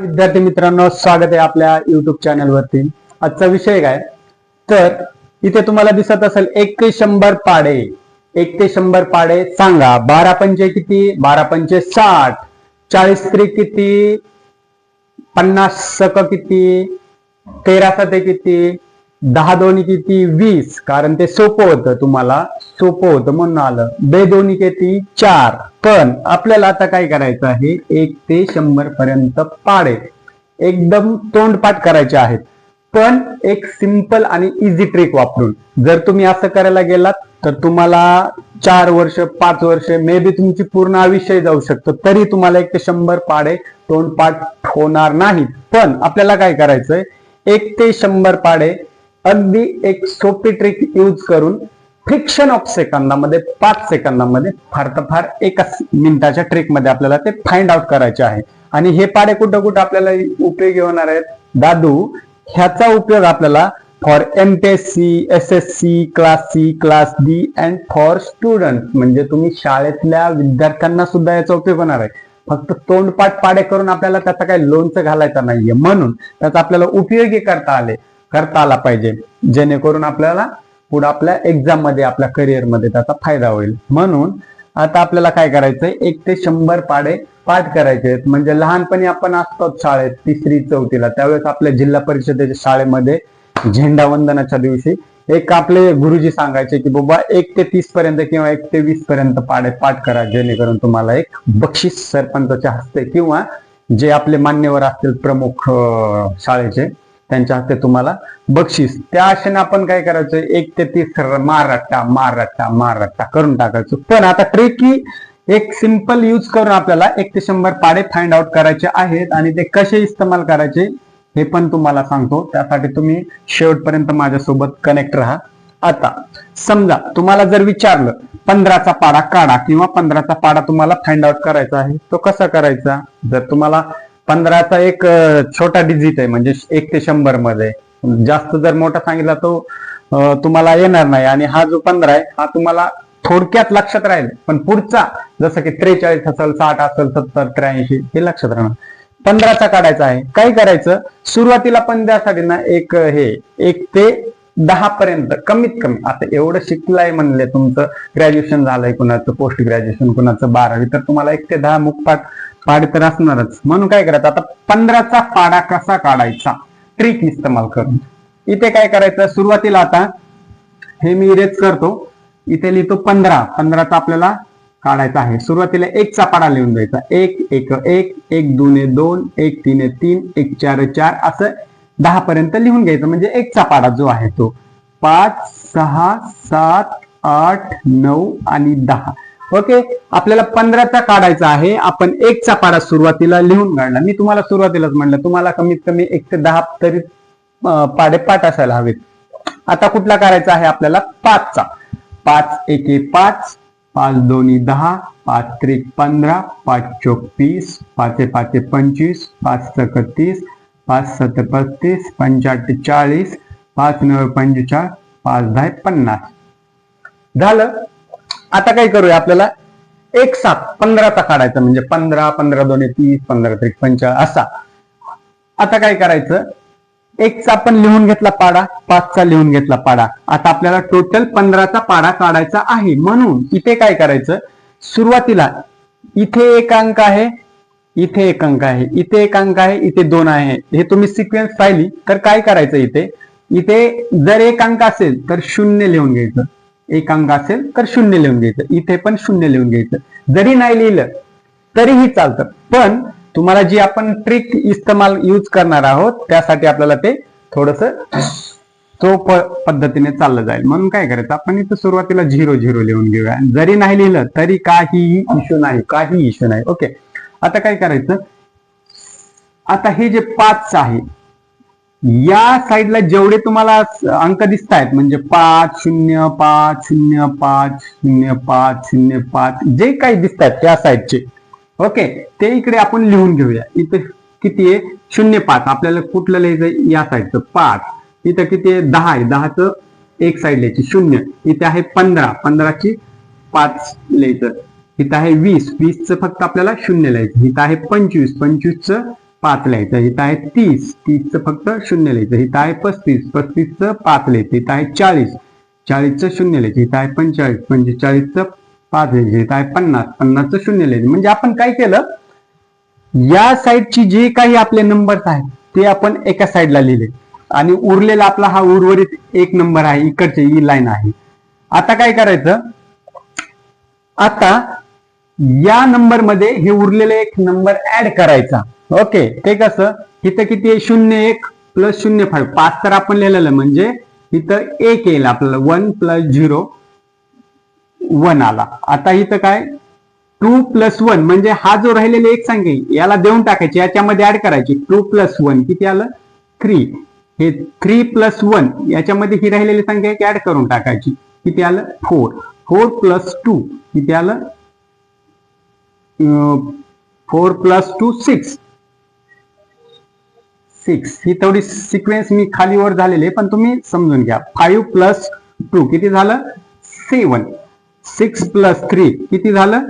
विद्यार्थी मित्रांनो स्वागत आहे आपल्या युट्यूब चॅनलवरती आजचा विषय काय? तर इथे तुम्हाला दिसत असेल एक ते शंभर पाडे. एक ते शंभर पाडे सांगा. बारा पंचे किती? बारा पंचे साठ. चाळीस त्रिक किती? पन्नास सक किती? तेरा सते किती? दहा दोन्ही किती वीस कारण ते सोपं होतं तुम्हाला सोपं होतं म्हणून आलं. बे दोन्ही किती चार. पण आपल्याला आता काय करायचं आहे? एक ते शंभर पर्यंत पाडे. एकदम तोंडपाठ करायचे आहेत. पण एक सिंपल आणि इझी ट्रिक वापरून. जर तुम्ही असं करायला गेलात तर तुम्हाला चार वर्ष पाच वर्ष मे बी तुमची पूर्ण आयुष्य जाऊ शकतं. तरी तुम्हाला एक ते शंभर पाडे तोंडपाठ होणार नाहीत. पण आपल्याला काय करायचंय? एक ते शंभर पाडे अगदी एक सोपी ट्रिक यूज करून फ्रिक्शन ऑफ सेकंदामध्ये पाच सेकंदामध्ये फार तर फार एका मिनिटाच्या ट्रिकमध्ये आपल्याला ते फाइंड आउट करायचे आहे. आणि हे पाडे कुठं कुठं आपल्याला उपयोगी होणार आहेत? दादू ह्याचा उपयोग आपल्याला for M P S C S S C class C class D and for student म्हणजे तुम्ही शाळेतल्या विद्यार्थ्यांना सुद्धा याचा उपयोग होणार आहे. फक्त तोंडपाठ पाडे करून आपल्याला त्याचा काही लोणचं घालायचं नाहीये. म्हणून त्याचा आपल्याला उपयोगी करता आले. करता आला पाहिजे. जेणेकरून आपल्याला पुढे आपल्या एक्झाममध्ये आपल्या करिअरमध्ये त्याचा फायदा होईल. म्हणून आता आपल्याला काय करायचंय? एक ते शंभर पाडे पाठ करायचे म्हणजे लहानपणी आपण असतो शाळेत तिसरी चौथीला. त्यावेळेस आपल्या जिल्हा परिषदेच्या शाळेमध्ये झेंडा वंदनाच्या दिवशी एक आपले गुरुजी सांगायचे की बाबा एक ते तीस पर्यंत किंवा एक ते वीस पर्यंत पाडे पाठ करा. जेणेकरून तुम्हाला एक बक्षीस सरपंचाच्या हस्ते किंवा जे आपले मान्यवर असतील प्रमुख शाळेचे त्यांच्या हस्ते तुम्हाला बक्षीस. त्या आशेने आपण काय करायचं? एक ते तीस मारट्टा मारट्टा मारट्टा करून टाकायचो. पण आता ट्रिक ही एक सिंपल यूज करून आपल्याला एक ते शंभर पाडे फाइंड आउट करायचे आहेत आणि ते कसे इस्तेमाल करायचे हे पण तुम्हाला सांगतो. त्यासाठी तुम्ही शेवटपर्यंत माझ्यासोबत कनेक्ट राहा. आता समजा तुम्हाला जर विचारलं पंधराचा पाडा काढा किंवा पंधराचा पाडा तुम्हाला फाइंड आउट करायचा आहे तो कसा करायचा? जर तुम्हाला पंधराचा एक छोटा डिजिट आहे म्हणजे एक ते शंभरमध्ये. जास्त जर मोठा सांगितला तो तुम्हाला येणार नाही. आणि हा जो पंधरा आहे हा तुम्हाला थोडक्यात लक्षात राहील. पण पुढचा जसं की त्रेचाळीस असेल साठ असेल सत्तर त्र्याऐंशी हे लक्षात राहणार. पंधराचा काढायचा आहे. काय करायचं? सुरुवातीला पण त्यासाठी ना एक हे एक ते दहा पर्यंत कमीत कमी. आता एवढं शिकलाय म्हणले तुमचं ग्रॅज्युएशन झालंय कुणाचं पोस्ट ग्रॅज्युएशन कुणाचं बारावी तर तुम्हाला एक ते दहा मुखपाठ पाड तर असणारच. म्हणून काय करायचं? आता पंधराचा पाडा कसा काढायचा? ट्रिक इस्तेमाल करून इथे काय करायचं? सुरुवातीला आता हे मी इरेज करतो. इथे लिहितो पंधरा. पंधराचा आपल्याला काढायचा आहे. सुरुवातीला एकचा पाडा लिहून द्यायचा. एक एक एक एक दोन दोन एक तीन तीन एक चार चार असं दहा पर्यंत लिहून घ्यायचं. म्हणजे एकचा पाडा जो आहे तो. पाच सहा सात आठ नऊ आणि दहा. ओके? आपल्याला पंधराचा काढायचा आहे. आपण एकचा पाडा सुरुवातीला लिहून काढला. मी तुम्हाला सुरुवातीलाच म्हणलं तुम्हाला कमीत कमी एक ते दहा तरी पाडे पाठ असायला हवेत. आता कुठला करायचा आहे आपल्याला? पाचचा. पाच एके पाच. पाच दोन्ही दहा. पाच त्रिक पंधरा. पाच चोक तीस. पाचे पाचे पंचवीस. पाच सक तीस. पाच सत पस्तीस. पंचाठ चाळीस. पाच नऊ पंचेचाळीस. पाच दहा पन्नास. झालं? आता काय करूया आपल्याला? एक सात पंधराचा काढायचा म्हणजे पंधरा पंधरा दोन तीस पंधरा त्रिक पंचा असा. आता काय करायचं? एकचा आपण लिहून घेतला पाडा पाचचा लिहून घेतला पाडा. आता आपल्याला टोटल पंधराचा पाडा काढायचा आहे. म्हणून इथे काय करायचं? सुरुवातीला इथे एक अंक आहे इथे एक अंक आहे इथे एक अंक आहे इथे दोन आहे. हे तुम्ही सिक्वेन्स पाहिली तर काय करायचं इथे? इथे जर एक अंक असेल तर शून्य लिहून घ्यायचं. एक अंक असेल तर शून्य लिहून घ्यायचं. इथे पण शून्य लिहून घ्यायचं. जरी नाही लिहिलं तरीही चालतं. पण तुम्हाला जी आपण ट्रिक इस्तेमाल यूज करणार आहोत त्यासाठी आपल्याला ते थोडस सोप पद्धतीने चाललं जाईल. म्हणून काय करायचं आपण इथं सुरुवातीला झिरो झिरो लिहून घेऊया. जरी नाही लिहिलं तरी काहीही इश्यू नाही काही इश्यू नाही. ओके आता काय करायचं? आता हे जे पाच आहे या साईडला जेवढे तुम्हाला अंक दिसत आहेत म्हणजे पाच शून्य पाच शून्य पाच शून्य पाच शून्य पाच जे काही दिसत आहेत त्या साईडचे. ओके ते इकडे आपण लिहून घेऊया. इथे किती आहे? शून्य पाच. आपल्याला कुठलं लिहायचं या साईडचं पाच. इथं किती आहे? दहा आहे. दहाचं एक साईड लिहायची. शून्य. इथे आहे पंधरा. पंधराची पाच लिहायचं. इथं आहे वीस. वीसचं फक्त आपल्याला शून्य लिहायचं. इथं आहे पंचवीस. पंचवीसचं पाच लिहायचं इथं आहे तीस तीसचं फक्त शून्य लिहायचं इथं आहे पस्तीस पस्तीसचं पाच लिहायचं इथं आहे चाळीस चाळीसचं शून्य लिहायचं इथं आहे पंचेचाळीस पंचेचाळीसचं पाच लिहायचं इथं आहे पन्नास पन्नासचं शून्य लिहायचं. म्हणजे आपण काय केलं? या साईडची जे काही आपले नंबर्स आहेत ते आपण एका साईडला लिहिले. आणि उरलेला आपला हा उर्वरित एक नंबर आहे इकडचे ही लाईन आहे. आता काय करायचं? आता या नंबरमध्ये हे उरलेले एक नंबर ऍड करायचा. ओके ते कसं? इथं किती आहे? शून्य एक प्लस शून्य फाईव्ह पाच तर आपण लिहिलेलं म्हणजे इथं एक येईल आपल्याला. वन प्लस झिरो वन आला. आता इथं काय? टू प्लस वन म्हणजे हा जो राहिलेला एक सांगेल याला देऊन टाकायची. याच्यामध्ये ऍड करायची. टू प्लस वन किती आलं? थ्री हे थ्री प्लस वन याच्यामध्ये ही राहिलेली संख्या एक ऍड करून टाकायची. किती आलं? फोर फोर प्लस टू किती आलं? Four plus two six six ही तेवढी सिक्वेन्स मी खालीवर झालेली आहे पण तुम्ही समजून घ्या. फाईव्ह प्लस टू किती झालं? सेवन सिक्स प्लस थ्री किती झालं?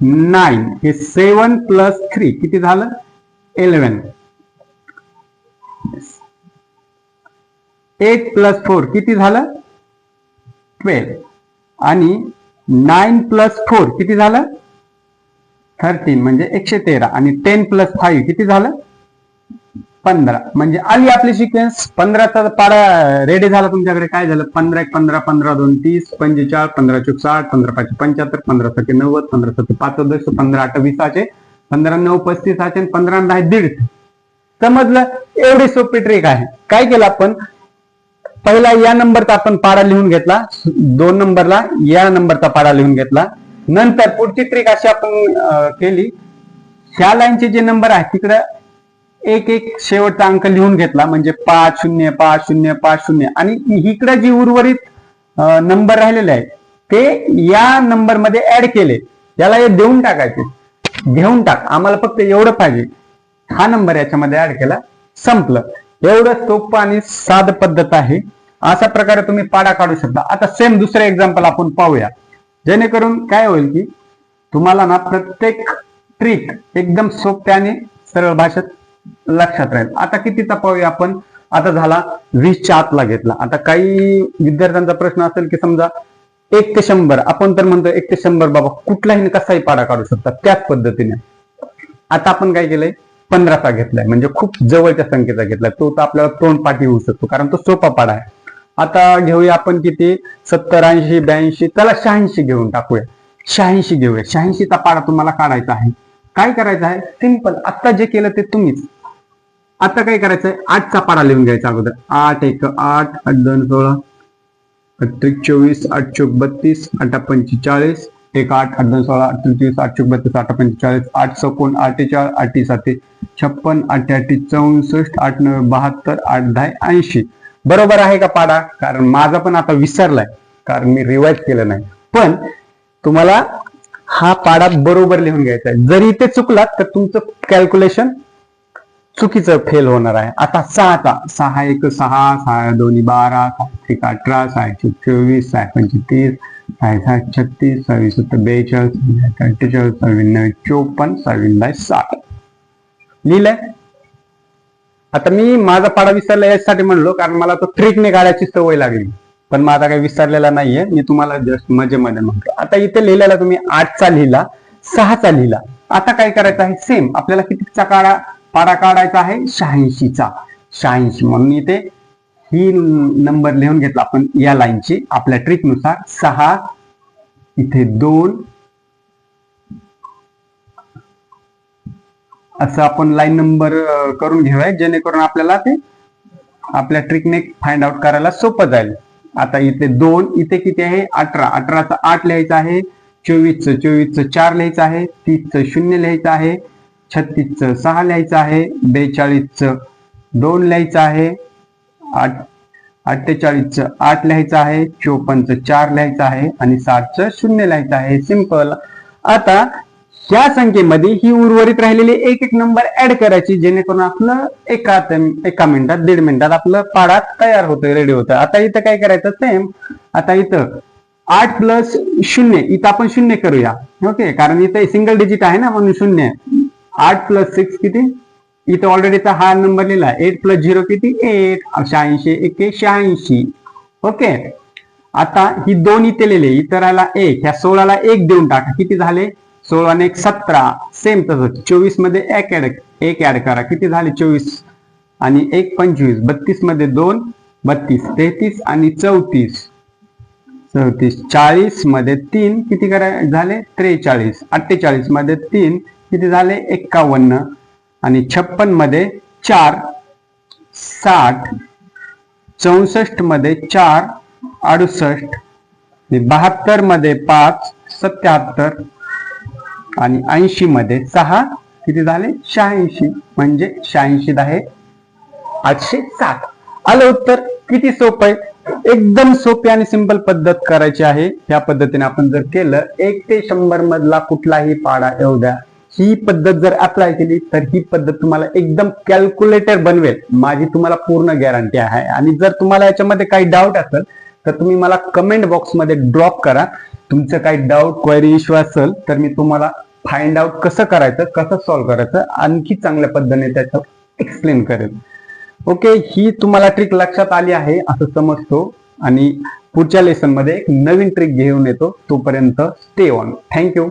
नाईन हे सेवन प्लस थ्री किती झालं? इलेवन एट प्लस फोर किती झालं? ट्वेल्व आणि नाईन प्लस फोर किती झालं? थर्टीन म्हणजे एकशे तेरा. आणि टेन प्लस फाईव्ह किती झालं? पंधरा. म्हणजे आली आपली सिक्वेन्स पंधराचा पाडा रेडी झाला तुमच्याकडे. काय झालं? पंधरा एक पंधरा पंधरा दोन तीस पंचेचाळीस पंधरा चौक साठ पंधरा पाच पंच्याहत्तर पंधरा सके नव्वद पंधरा सत्ते पाच पंधरा आठ वीसाचे पंधरा नऊ पस्तीसाचे आणि पंधरा दहा दीड. समजलं? एवढी सोपी ट्रिक आहे. काय केलं आपण? पहिला या नंबरचा आपण पाडा लिहून घेतला. दोन नंबरला या नंबरचा पाडा लिहून घेतला. नंतर पुढची ट्रिक अशी आपण केली. ह्या लाईनचे जे नंबर आहे तिकडं एक एक शेवटचा अंक लिहून घेतला म्हणजे पाच शून्य पाच शून्य पाच शून्य. आणि इकडे जी उर्वरित नंबर राहिलेले आहे ते या नंबरमध्ये ऍड केले. याला हे देऊन टाकायचे. घेऊन टाक. आम्हाला फक्त एवढं पाहिजे. हा नंबर याच्यामध्ये ऍड केला. संपलं. एवढं सोपं आणि साध पद्धत आहे. अशा प्रकारे तुम्ही पाडा काढू शकता. आता सेम दुसरं एक्झाम्पल आपण पाहूया. जेणेकरून काय होईल की तुम्हाला ना प्रत्येक ट्रिक एकदम सोप्या आणि सरळ भाषेत लक्षात राहील. आता किती तपावी आपण? आता झाला वीसच्या आतला घेतला. आता काही विद्यार्थ्यांचा प्रश्न असेल की समजा एक ते शंभर आपण तर म्हणतो एक ते शंभर बाबा कुठलाही कसाही पाडा काढू शकतात त्याच पद्धतीने. आता आपण काय केलंय? पंधराचा घेतलाय. म्हणजे खूप जवळच्या संख्येचा घेतलाय. तो तर आपल्याला तोंड पाठी होऊ शकतो कारण तो सोपा पाडा आहे. आता घेऊया आपण किती? सत्तर ऐंशी ब्याऐंशी त्याला शहाऐंशी घेऊन टाकूया. शहाऐंशी घेऊया. शहाऐंशीचा पाडा तुम्हाला काढायचा आहे. काय करायचं आहे? सिंपल आता जे केलं ते तुम्हीच. आता काय करायचंय आठचा पाडा लिहून घ्यायचा अगोदर. आठ एक आठ आठ दोन सोळा. आठ चोवीस आठ चोक बत्तीस आठ पंचेचाळीस. एक आठ आठ दोन सोळा आठ आठ चोक बत्तीस आठ पंचेचाळीस आठ चौकोन अठ्ठेचाळीस आठी साते छप्पन आठ आठी चौसष्ट आठ नऊ बहात्तर आठ दहा ऐंशी. बरोबर आहे का पाडा? कारण माझा पण आता विसरलाय. कारण मी रिवाईज केलं नाही. पण तुम्हाला हा पाडा बरोबर लिहून घ्यायचा आहे. जरी इथे चुकलात तर तुमचं कॅल्क्युलेशन चुकीचं फेल होणार आहे. आता सहाचा सहा एक सहा सहा दोन्ही बारा सहा एक अठरा सहा एक चोवीस सहा पंचवीस सहा सात छत्तीस सहावीस सत्तर बेचाळीस अठ्ठेचाळीस सहावीस चोपन्न सहावीस साठ. लिहिलंय? आता मी माझा पाडा विसरला यासाठी म्हणलो कारण मला तो ट्रिकने काढायची सवय लागली. पण माझा काही विसरलेला नाहीये. मी तुम्हाला जस्ट मजेमध्ये म्हणतो. आता इथे लिहिलेला तुम्ही आठचा लिहिला सहाचा लिहिला. आता काय करायचं आहे? सेम आपल्याला कितीचा काढा पाडा काढायचा आहे? शहाऐंशीचा. शहाऐंशी. म्हणून इथे ही नंबर लिहून घेतला. आपण या लाईनची आपल्या ट्रिकनुसार सहा इथे दोन. असं आपण लाईन नंबर करून घेऊया. जेणेकरून आपल्याला ते आपल्या ट्रिकने फाइंड आउट करायला सोपं जाईल. आता इथे दोन इथे किती आहे? अठरा. अठराचा आठ लिहायचं आहे चोवीसचं चोवीसचं चार लिहायचं आहे तीसचं शून्य लिहायचं आहे छत्तीसचं सहा लिहायचं आहे बेचाळीसचं दोन लिहायचं आहे आठ अठ्ठेचाळीसचं आठ लिहायचं आहे चोपन्नचं चार लिहायचं आहे आणि साठचं शून्य लिहायचं आहे. सिंपल आता ह्या संख्येमध्ये ही उर्वरित राहिलेली एक एक नंबर ऍड करायची जेणेकरून आपलं एका एका मिनिटात दीड मिनिटात आपलं पाडा तयार होतोय रेडी होतं आता इथं काय करायचं सेम आता इथं आठ प्लस शून्य इथं आपण शून्य करूया. ओके कारण इथं सिंगल डिजिट आहे ना म्हणून शून्य. आठ प्लस सिक्स किती? इथं ऑलरेडीचा हा नंबर लिहिला. एट प्लस झिरो किती? एट शहाऐंशी एके शहाऐंशी. ओके आता ही दोन इथे लिहिले. इतराला एक. ह्या सोळाला एक देऊन टाका. किती झाले? सोळा आणि एक सतरा सेम तसंच चोवीसमध्ये एक ऍड एक ऍड करा. किती झाले? चोवीस. आणि एक पंचवीस. बत्तीसमध्ये दोन बत्तीस. तेहतीस आणि चौतीस. चौतीस. चाळीसमध्ये तीन किती करा झाले? त्रेचाळीस. अठ्ठेचाळीसमध्ये तीन किती झाले? एक्कावन्न. आणि छप्पनमध्ये चार साठ. चौसष्टमध्ये चार अडुसष्ट. बहात्तरमध्ये पाच सत्याहत्तर. आणि ऐंशी मध्ये सहा किती झाले? शहाऐंशी. म्हणजे शहाऐंशी दहा आठशे सात. आलं उत्तर? किती सोपं आहे? एकदम सोपी आणि सिंपल पद्धत करायची आहे. ह्या पद्धतीने आपण जर केलं एक ते शंभर मधला कुठलाही पाडा येऊ द्या ही पद्धत जर अप्लाय केली तर ही पद्धत तुम्हाला एकदम कॅल्क्युलेटर बनवेल. माझी तुम्हाला पूर्ण गॅरंटी आहे. आणि जर तुम्हाला याच्यामध्ये काही डाऊट असेल तर तुम्ही मला कमेंट बॉक्समध्ये ड्रॉप करा. तुमचं काही डाऊट क्वेरी इश्यू असेल तर मी तुम्हाला फाइंड आउट कसं करायचं कसं सॉल्व्ह करायचं आणखी चांगल्या पद्धतीने त्याचं एक्सप्लेन करेल. ओके ही तुम्हाला ट्रिक लक्षात आली आहे असं समजतो. आणि पुढच्या लेसनमध्ये एक नवीन ट्रिक घेऊन येतो. तोपर्यंत स्टे ऑन थँक्यू